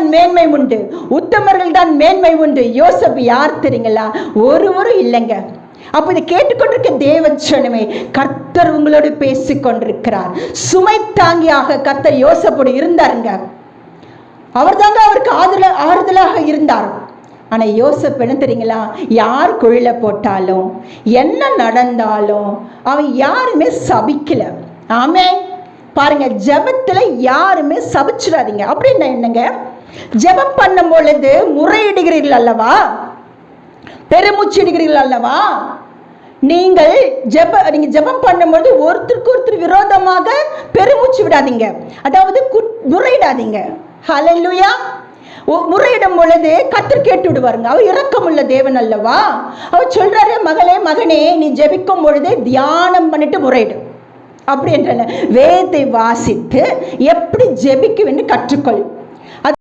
தான் மேன்மை உண்டு. உத்தமர்கள் தான் மேன்மை உண்டு. யோசப் யார் தெரியுங்களா? ஒருவரும் இல்லைங்க. அப்போ இதை கேட்டுக்கொண்டிருக்க தேவன் சொன்னமே கர்த்தர் உங்களோடு பேசி கொண்டிருக்கிறார் சுமை தாங்கியாக கர்த்தர் யோசப்போடு இருந்தாருங்க. அவர் தாங்க அவருக்கு ஆதல ஆறுதலாக இருந்தார். ஆனால் யோசப் என்ன தெரியுங்களா? யார் குழில போட்டாலும் என்ன நடந்தாலும் அவன் யாருமே சபிக்கல. ஆமே பாருங்க ஜெபத்துல யாருமே சபிச்சிடாதீங்க. அப்படின்னா என்னங்க? ஜெபம் பண்ணும் பொழுது முறையிடுகிறீர்கள் அல்லவா? பெருமூச்சிடுகிறீர்கள் அல்லவா? நீங்கள் ஜப நீங்க ஜெபம் பண்ணும்போது ஒருத்தருக்கு ஒருத்தர் விரோதமாக பெருமூச்சு விடாதீங்க. அதாவது முறையிடாதீங்க. ஹலலுயா முறையிடும் பொழுது கத்தர் கேட்டு விடுவாருங்க அவர் இரக்கமுள்ள தேவன் அல்லவா? அவர் சொல்றாரு மகளே மகனே நீ ஜெபிக்கும் பொழுது தியானம் பண்ணிட்டு முறையிடும் அப்படி என்ற வேதை வாசித்து எப்படி ஜெபிக்க வேண்டும் கற்றுக்கொள்.